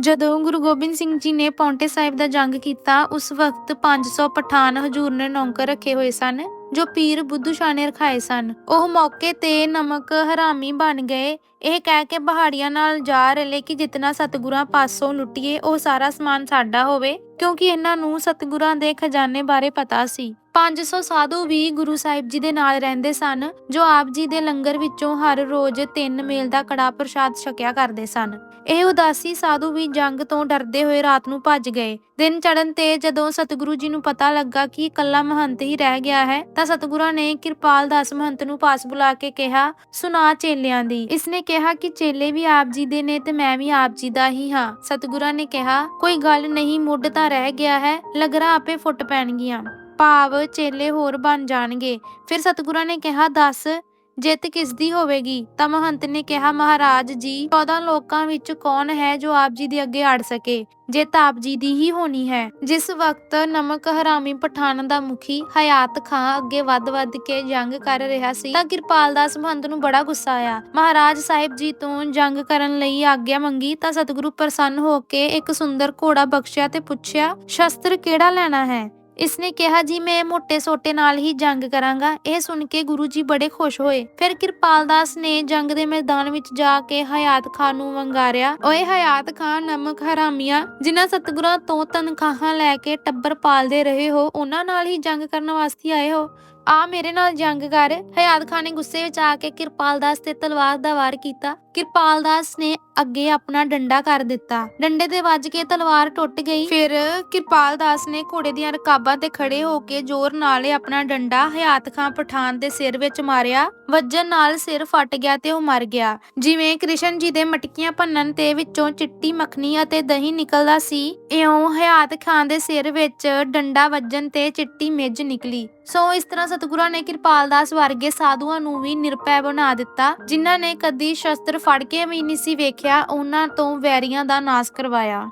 ਜਦੋਂ ਗੁਰੂ ਗੋਬਿੰਦ ਸਿੰਘ ਜੀ ਨੇ ਪੌਂਟੇ ਸਾਹਿਬ ਦਾ ਜੰਗ ਕੀਤਾ, ਉਸ ਵਕਤ 500 ਪਠਾਨ ਹਜੂਰ ਨੇ ਨੌਕਰ ਰੱਖੇ ਹੋਏ ਸਨ, ਜੋ ਪੀਰ ਬੁੱਧੂ ਸ਼ਾਹ ਨੇ ਰਖਾਏ ਸਨ। ਉਹ ਮੌਕੇ ਤੇ ਨਮਕ ਹਰਾਮੀ ਬਣ ਗਏ। ਇਹ ਕਹਿ ਕੇ ਪਹਾੜੀਆਂ ਨਾਲ ਜਾ ਰਲੇ ਕਿ ਜਿਤਨਾ ਸਤਿਗੁਰਾਂ ਪਾਸੋਂ ਲੁੱਟੀਏ, ਉਹ ਸਾਰਾ ਸਮਾਨ ਸਾਡਾ ਹੋਵੇ, ਕਿਉਂਕਿ ਇਹਨਾਂ ਨੂੰ ਸਤਿਗੁਰਾਂ ਦੇ ਖਜ਼ਾਨੇ ਬਾਰੇ ਪਤਾ ਸੀ। 500 ਸਾਧੂ ਵੀ ਗੁਰੂ ਸਾਹਿਬ ਜੀ ਦੇ ਨਾਲ ਰਹਿੰਦੇ ਸਨ, ਜੋ ਆਪ ਜੀ ਦੇ ਲੰਗਰ ਵਿੱਚੋਂ ਹਰ ਰੋਜ਼ ਤਿੰਨ ਮੇਲ ਦਾ ਕੜਾ ਪ੍ਰਸ਼ਾਦ ਛਕਿਆ ਕਰਦੇ ਸਨ। ਇਹ ਉਦਾਸੀ ਸਾਧੂ ਵੀ ਜੰਗ ਤੋਂ ਡਰਦੇ ਹੋਏ ਰਾਤ ਨੂੰ ਭੱਜ ਗਏ। ਦਿਨ ਚੜਨ ਤੇ ਜਦੋਂ ਸਤਿਗੁਰੂ ਜੀ ਨੂੰ ਪਤਾ ਲੱਗਾ ਕਿ ਇਕੱਲਾ ਮਹੰਤ ਹੀ ਰਹਿ ਗਿਆ ਹੈ, ਤਾਂ ਸਤਿਗੁਰਾਂ ਨੇ ਕਿਰਪਾਲ ਦਾਸ ਮਹੰਤ ਨੂੰ ਪਾਸ ਬੁਲਾ ਕੇ ਕਿਹਾ, ਸੁਣਾ ਚੇਲਿਆਂ ਦੀ। ਇਸਨੇ ਕਿਹਾ ਕਿ ਚੇਲੇ ਵੀ ਆਪ ਜੀ ਦੇ ਨੇ ਤੇ ਮੈਂ ਵੀ ਆਪ ਜੀ ਦਾ ਹੀ ਹਾਂ। ਸਤਿਗੁਰਾਂ ਨੇ ਕਿਹਾ, ਕੋਈ ਗੱਲ ਨਹੀਂ, ਮੁੱਢ ਤਾਂ ਰਹਿ ਗਿਆ ਹੈ, ਲਗਰਾ ਆਪੇ ਫੁੱਟ ਪੈਣਗੀਆਂ। ਭਾਵ ਚੇਲੇ ਹੋਰ ਬਣ ਜਾਣਗੇ। ਫਿਰ ਸਤਿਗੁਰਾਂ ਨੇ ਕਿਹਾ, ਦੱਸ ਜਿੱਤ ਕਿਸ ਦੀ ਹੋਵੇਗੀ? ਤਾਂ ਮਹੰਤ ਨੇ ਕਿਹਾ, ਮਹਾਰਾਜ ਜੀ 14 ਲੋਕਾਂ ਵਿੱਚ ਕੌਣ ਹੈ ਜੋ ਆਪ ਜੀ ਦੇ ਅੱਗੇ ਅੜ ਸਕੇ? ਜਿੱਤ ਆਪ ਜੀ ਦੀ ਹੀ ਹੋਣੀ ਹੈ। ਜਿਸ ਵਕਤ ਨਮਕ ਹਰਾਮੀ ਪਠਾਨ ਦਾ ਮੁਖੀ ਹਯਾਤ ਖਾਂ ਅੱਗੇ ਵੱਧ-ਵੱਧ ਕੇ ਜੰਗ ਕਰ ਰਿਹਾ ਸੀ, ਤਾਂ ਕਿਰਪਾਲ ਦਾਸ ਮਹੰਤ ਨੂੰ ਬੜਾ ਗੁੱਸਾ ਆਇਆ। ਮਹਾਰਾਜ ਸਾਹਿਬ ਜੀ, ਤੋਂ ਜੰਗ ਕਰਨ ਲਈ ਆਗਿਆ ਮੰਗੀ, ਤਾਂ ਸਤਿਗੁਰੂ ਪ੍ਰਸੰਨ ਹੋ ਕੇ ਇੱਕ ਸੁੰਦਰ ਘੋੜਾ ਬਖਸ਼ਿਆ ਤੇ ਪੁੱਛਿਆ, ਸ਼ਸਤਰ ਕਿਹੜਾ ਲੈਣਾ ਹੈ? ਇਸਨੇ ਕਿਹਾ, ਜੀ, ਮੈਂ ਮੋਟੇ ਸੋਟੇ ਨਾਲ ਹੀ ਜੰਗ ਕਰਾਂਗਾ। ਇਹ ਸੁਣ ਕੇ ਗੁਰੂ ਜੀ ਬੜੇ ਖੁਸ਼ ਹੋਏ। ਫਿਰ ਕਿਰਪਾਲ ਦਾਸ ਨੇ ਜੰਗ ਦੇ ਮੈਦਾਨ ਵਿੱਚ ਜਾ ਕੇ ਹਯਾਤ ਖਾਨ ਨੂੰ ਵੰਗਾਰਿਆ। ਓਏ ਹਯਾਤ ਖਾਨ, ਨਮਕ ਹਰਾਮੀਆਂ, ਜਿਨ੍ਹਾਂ ਸਤਿਗੁਰਾਂ ਤੋਂ ਤਨਖਾਹਾਂ ਲੈ ਕੇ ਟੱਬਰ ਪਾਲਦੇ ਰਹੇ ਹੋ, ਉਹਨਾਂ ਨਾਲ ਹੀ ਜੰਗ ਕਰਨ ਵਾਸਤੇ ਆਏ ਹੋ? ਆ ਮੇਰੇ ਨਾਲ ਜੰਗ ਕਰ। ਹਯਾਤ ਖਾਨ ਨੇ ਗੁੱਸੇ ਵਿੱਚ ਆ ਕੇ ਕਿਰਪਾਲ ਦਾਸ ਤੇ ਤਲਵਾਰ ਦਾ ਵਾਰ ਕੀਤਾ। ਕਿਰਪਾਲ ਦਾਸ ਨੇ ਅੱਗੇ ਆਪਣਾ ਡੰਡਾ ਕਰ ਦਿੱਤਾ। ਡੰਡੇ ਤੇ ਵੱਜ ਕੇ ਤਲਵਾਰ ਟੁੱਟ ਗਈ। ਫਿਰ ਕਿਰਪਾਲ ਦਾਸ ਨੇ ਘੋੜੇ ਦੀਆਂ ਰਕਾਬਾਂ ਤੇ ਖੜੇ ਹੋ ਕੇ ਜ਼ੋਰ ਨਾਲ ਆਪਣਾ ਡੰਡਾ ਹਯਾਤ ਖਾਨ ਪਠਾਨ ਦੇ ਸਿਰ ਵਿੱਚ ਮਾਰਿਆ। ਵੱਜਣ ਨਾਲ ਸਿਰ ਫਟ ਗਿਆ ਤੇ ਉਹ ਮਰ ਗਿਆ। ਜਿਵੇਂ ਕ੍ਰਿਸ਼ਨ ਜੀ ਦੇ ਮਟਕੀਆਂ ਭੰਨਣ ਤੇ ਵਿੱਚੋਂ ਚਿੱਟੀ ਮੱਖਣੀ ਅਤੇ ਦਹੀਂ ਨਿਕਲਦਾ ਸੀ, ਇਉਂ ਹਯਾਤ ਖਾਨ ਦੇ ਸਿਰ ਵਿੱਚ ਡੰਡਾ ਵੱਜਣ ਤੇ ਚਿੱਟੀ ਮਿੱਝ ਨਿਕਲੀ। ਸੋ ਇਸ ਤਰ੍ਹਾਂ ਸਤਿਗੁਰਾਂ ਨੇ ਕਿਰਪਾਲ ਦਾਸ ਵਰਗੇ ਸਾਧੂਆਂ ਨੂੰ ਵੀ ਨਿਰਭੈ ਬਣਾ ਦਿੱਤਾ, ਜਿਨ੍ਹਾਂ ਨੇ ਕਦੀ ਸ਼ਸਤਰ ਫੜ ਕੇ ਵੀ ਨਹੀਂ ਸੀ ਵੇਖਿਆ, ਉਹਨਾਂ ਤੋਂ ਵੈਰੀਆਂ ਦਾ ਨਾਸ਼ ਕਰਵਾਇਆ।